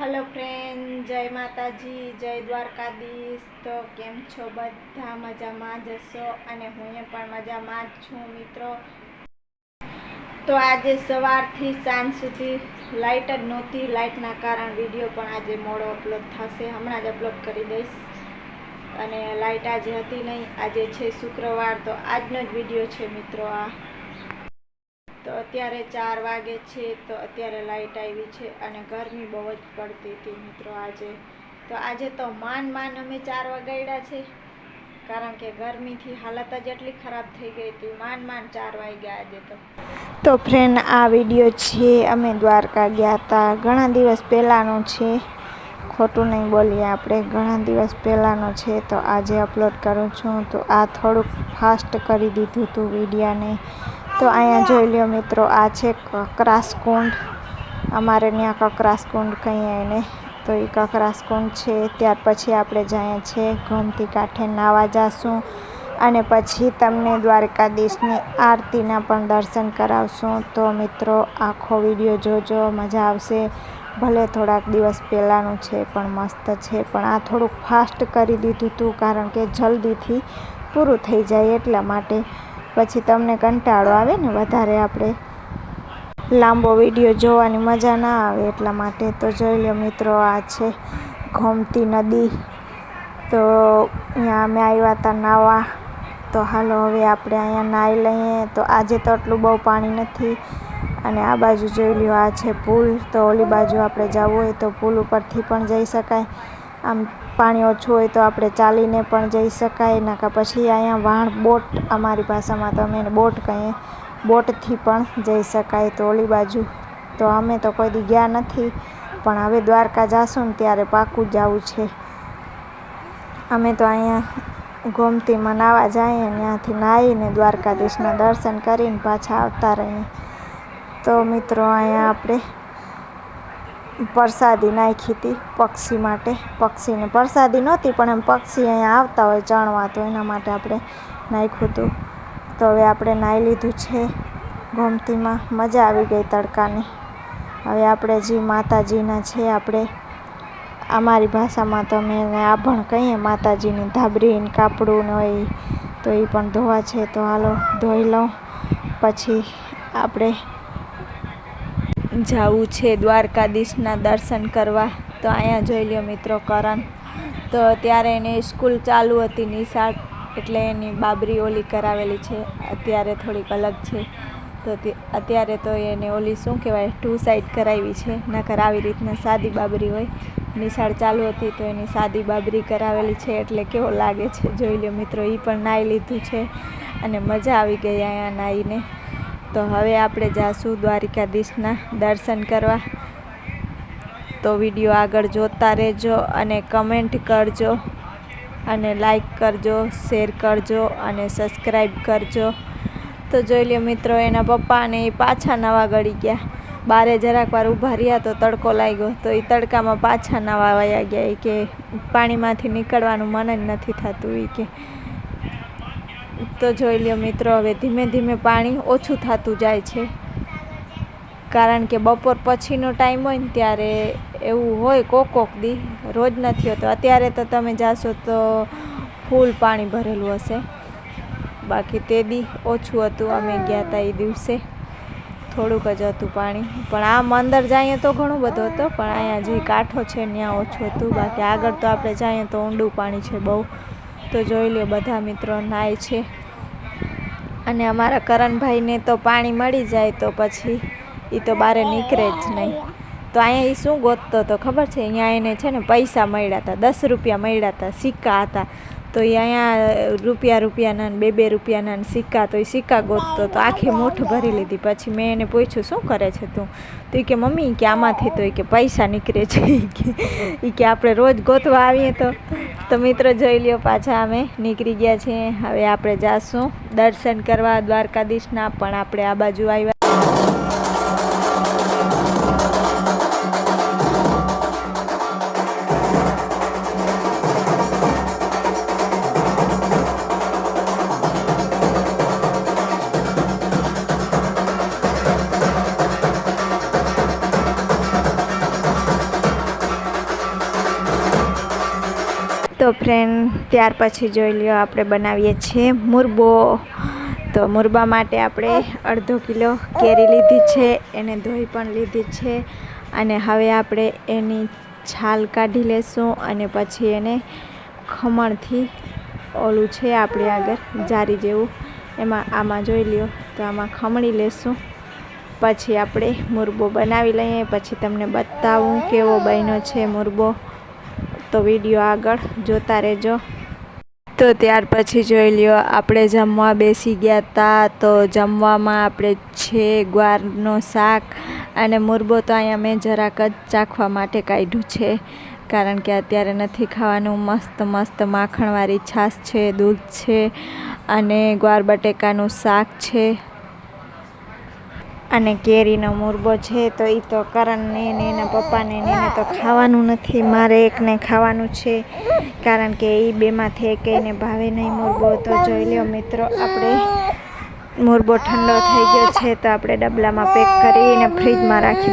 Hello friend જય માતાજી, જય દ્વારકાધીશ. તો કેમ છો? બધા મજામાં જશો અને હું પણ મજામાં જ છું મિત્રો. તો આજે સવારથી સાંજ સુધી લાઇટ જ નહોતી. લાઇટના કારણ વીડિયો પણ આજે મોડો અપલોડ થશે. હમણાં જ અપલોડ કરી દઈશ. અને લાઇટ આજે હતી નહીં. આજે છે શુક્રવાર, તો આજનો જ વીડિયો છે મિત્રો આ. તો અત્યારે ચાર વાગે છે, તો અત્યારે લાઇટ આવી છે અને ગરમી બહુ જ પડતી હતી મિત્રો આજે. તો આજે તો માન માન અમે ચાર વાગાડ્યા છે, કારણ કે ગરમીથી હાલત જ એટલી ખરાબ થઈ ગઈ હતી. માન માન ચાર વાગ્યા આજે તો. તો ફ્રેન્ડ, આ વીડિયો છે. અમે દ્વારકા ગયા હતા ઘણા દિવસ પહેલાંનો છે. ખોટું નહીં બોલીએ આપણે. ઘણા દિવસ પહેલાંનો છે. તો આજે અપલોડ કરું છું. તો આ થોડુંક ફાસ્ટ કરી દીધું હતું વિડીયાને. તો અહીંયા જોઈ લ્યો મિત્રો, આ છે કકરાસકુંડ. અમારે ત્યાં કકરાસકુંડ કહીએ એને તો એ કકરાસ કુંડ છે, ત્યાર પછી આપણે જઈએ છીએ ગોમતી કાંઠે નાવા જાશું. અને પછી તમને દ્વારકાધીશની આરતીના પણ દર્શન કરાવશું. તો મિત્રો, આખો વીડિયો જોજો, મજા આવશે. ભલે થોડાક દિવસ પહેલાંનું છે, પણ મસ્ત છે. પણ આ થોડુંક ફાસ્ટ કરી દીધું હતું કારણ કે જલ્દીથી પૂરું થઈ જાય એટલા માટે. પછી તમને કંટાળો આવે ને વધારે આપણે લાંબો વીડિયો જોવાની મજા ના આવે એટલા માટે. તો જોઈ લો મિત્રો, આ છે ઘોમતી નદી. તો અહીંયા અમે આવ્યા હતા નાવા. તો હાલો હવે આપણે અહીંયા નાહી લઈએ. તો આજે તો આટલું બહુ પાણી નથી. અને આ બાજુ જોઈ લ્યો, આ છે પુલ. તો ઓલી બાજુ આપણે જવું હોય તો પુલ ઉપરથી પણ જઈ શકાય. આમ પાણી ઓછું હોય તો આપણે ચાલીને પણ જઈ શકાય નાકા પછી અહીંયા વાણ બોટ અમારી ભાષામાં તો અમે બોટ કહીએ, બોટથી પણ જઈ શકાય તો ઓલી બાજુ. તો અમે તો કોઈ દી ગયા નથી, પણ હવે દ્વારકા જાશું ને ત્યારે પાકું જવું છે. અમે તો અહીંયા ગોમતીમાં નાવા જઈએ ત્યાંથી નાહીને દ્વારકાધીશના દર્શન કરીને પાછા આવતા રહીએ. તો મિત્રો, અહીંયા આપણે પ્રસાદી નાખી હતી પક્ષી માટે. પક્ષીને પ્રસાદી નહોતી, પણ એમ પક્ષી અહીંયા આવતા હોય ચણવા તો એના માટે આપણે નાખ્યું હતું. તો હવે આપણે નાહી લીધું છે. ગોમતીમાં મજા આવી ગઈ તડકાની. હવે આપણે જે માતાજીના છે, આપણે અમારી ભાષામાં તો અમે એને આભણ કહીએ, માતાજીની ધાબરી ને કાપડું ને હોય, તો એ પણ ધોવા છે. તો હાલો, ધોઈ લઉં. પછી આપણે જવું છે દ્વારકાધીશના દર્શન કરવા. તો અહીંયા જોઈ લ્યો મિત્રો કરણ. તો ત્યારે એને સ્કૂલ ચાલુ હતી નિશાળ, એટલે એની બાબરી ઓલી કરાવેલી છે. અત્યારે થોડીક અલગ છે. તો અત્યારે તો એને ઓલી શું કહેવાય, ટુ સાઈડ કરાવી છે. નકર આવી રીતના સાદી બાબરી હોય. નિશાળ ચાલુ હતી તો એની સાદી બાબરી કરાવેલી છે, એટલે કેવો લાગે છે જોઈ લો મિત્રો. એ પણ નાહી લીધું છે અને મજા આવી ગઈ અહીંયા નાહીને તો હવે આપણે જાશું દ્વારિકાધીશના દર્શન કરવા. તો વીડિયો આગળ જોતા રહેજો અને કમેન્ટ કરજો અને લાઈક કરજો, શેર કરજો અને સબસ્ક્રાઈબ કરજો. તો જોઈ લ્યો મિત્રો, એના પપ્પાને એ પાછા નવા ગળી ગયા. બારે જરાક વાર ઊભા રહ્યા તો તડકો લાગ્યો. તો એ તડકામાં પાછા નવા વયા ગયા. એ કે પાણીમાંથી નીકળવાનું મન જ નથી થતું. એ કે તો જોઈ લ્યો મિત્રો, હવે ધીમે ધીમે પાણી ઓછું થતું જાય છે. કારણ કે બપોર પછીનો ટાઈમ હોય ને ત્યારે એવું હોય કોક કોક દી, રોજ નથી હોતો. અત્યારે તો તમે જાશો તો ફૂલ પાણી ભરેલું હશે. બાકી તે દી ઓછું હતું, અમે ગયા હતા એ દિવસે. થોડુંક જ હતું પાણી. પણ આમ અંદર જઈએ તો ઘણું બધું હતું, પણ અહીંયા જે કાંઠો છે ત્યાં ઓછું હતું. બાકી આગળ તો આપણે જઈએ તો ઊંડું પાણી છે બહુ. તો જોઈ લો બધા મિત્રો નાય છે. અને અમારા કરણભાઈને તો પાણી મળી જાય તો પછી એ તો બહાર નીકળે જ નહીં. તો અહીંયા એ શું ગોતતો હતો ખબર છે? અહીંયા એને છે ને પૈસા મળ્યા હતા, દસ રૂપિયા મળ્યા હતા, સિક્કા હતા. તો એ અહીંયા રૂપિયા રૂપિયાના બે બે રૂપિયાના સિક્કા, તો એ સિક્કા ગોતતો તો આખી મૂઠ ભરી લીધી. પછી મેં એને પૂછ્યું, શું કરે છે તું? તો એ કે, મમ્મી કે આમાંથી તો એ કે પૈસા નીકળે છે. એ કે આપણે રોજ ગોતવા આવીએ તો તો મિત્રો જોઈ લ્યો પાછા અમે નીકળી ગયા છીએ. હવે આપણે જાશું દર્શન કરવા દ્વારકાધીશના, પણ આપણે આ બાજુ આવ્યા તો ફ્રેન્ડ ત્યાર પછી જોઈ લ્યો, આપણે બનાવીએ છીએ મુરબો. તો મુરબા માટે આપણે અડધો કિલો કેરી લીધી છે, એને ધોઈ પણ લીધી છે. અને હવે આપણે એની છાલ કાઢી લેશું અને પછી એને ખમણથી ઓલું છે આપણે આગળ, જારી જેવું. એમાં, આમાં જોઈ લ્યો, તો આમાં ખમણી લેશું. પછી આપણે મુરબો બનાવી લઈએ, પછી તમને બતાવું કેવો બન્યો છે મુરબો. તો વીડિયો આગળ જોતા રહેજો. તો ત્યાર પછી જોઈ લ્યો, આપણે જમવા બેસી ગયા હતા તો જમવામાં આપણે છે ગ્વારનું શાક અને મુરબો તો અહીંયા મેં જરાક જ ચાખવા માટે કાઢ્યું છે. કારણ કે અત્યારે નથી ખાવાનું. મસ્ત મસ્ત માખણવાળી છાશ છે, દૂધ છે અને ગ્વાર બટેકાનું શાક છે. અને કેરીનો મુરબો છે, તો એ તો કરણને ને એના પપ્પાને ને એને તો ખાવાનું નથી, મારે એકને ખાવાનું છે. કારણ કે એ બેમાંથી એકેયને ભાવે નહીં મુરબો. તો જોઈ લ્યો મિત્રો, આપણે મુરબો ઠંડો થઈ ગયો છે, તો આપણે ડબલામાં પેક કરીને ફ્રીજમાં રાખી